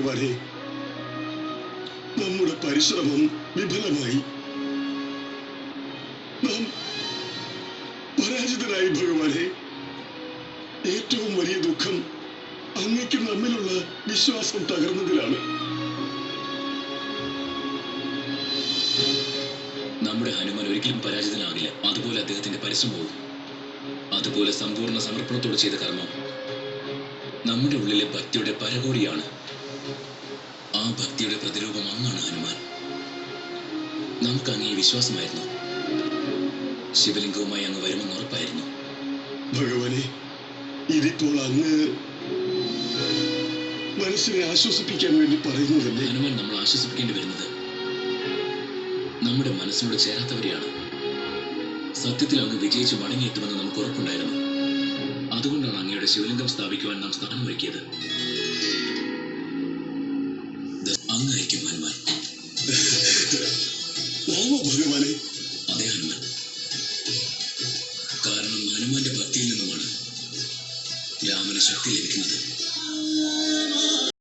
ഭഗവാനെ നമ്മുടെ പരിശ്രമം വിഫലമായി. നാം പരാജിതരായി ഭഗവാനെ. ഏറ്റവും വലിയ ദുഃഖം അങ്ങയ്ക്ക് നമ്മിലുള്ള വിശ്വാസം തകർന്നതിലാണ്. നമ്മുടെ ഹനുമാൻ ഒരിക്കലും പരാജിതനാകില്ല. അതുപോലെ അദ്ദേഹത്തിന്റെ പരിശ്രമവും. അതുപോലെ സമ്പൂർണ സമർപ്പണത്തോടെ ചെയ്ത കർമ്മം നമ്മുടെ ഉള്ളിലെ ഭക്തിയുടെ പരകോടിയാണ് ഭക്തിയുടെ പ്രതിരൂപം അങ്ങാണ് ഹനുമാൻ. നമുക്ക് അങ്ങേ വിശ്വാസമായിരുന്നു. ശിവലിംഗവുമായി അങ്ങ് വരുമെന്ന് ഉറപ്പായിരുന്നു. ഭഗവാനെ ഇതിപ്പോൾ അങ്ങ് മനസ്സിനെ ആശ്വസിപ്പിക്കാൻ വേണ്ടി പറയുന്നതല്ലേ? ഹനുമാൻ നമ്മൾ ആശ്വസിപ്പിക്കേണ്ടി വരുന്നത് നമ്മുടെ മനസ്സിനോട് ചേരാത്തവരെയാണ്. സത്യത്തിൽ അങ്ങ് വിജയിച്ച് മടങ്ങിയെത്തുമെന്ന് നമുക്ക് ഉറപ്പുണ്ടായിരുന്നു. അതുകൊണ്ടാണ് അങ്ങയുടെ ശിവലിംഗം സ്ഥാപിക്കുവാൻ നാം സ്ഥാനമൊരുക്കിയത് ദ- ഭഗവാനെ അതേ കാരണം ഹനുമാന്റെ ഭക്തിയിൽ നിന്നുമാണ് രാമന് ശക്തി ലഭിക്കുന്നത്.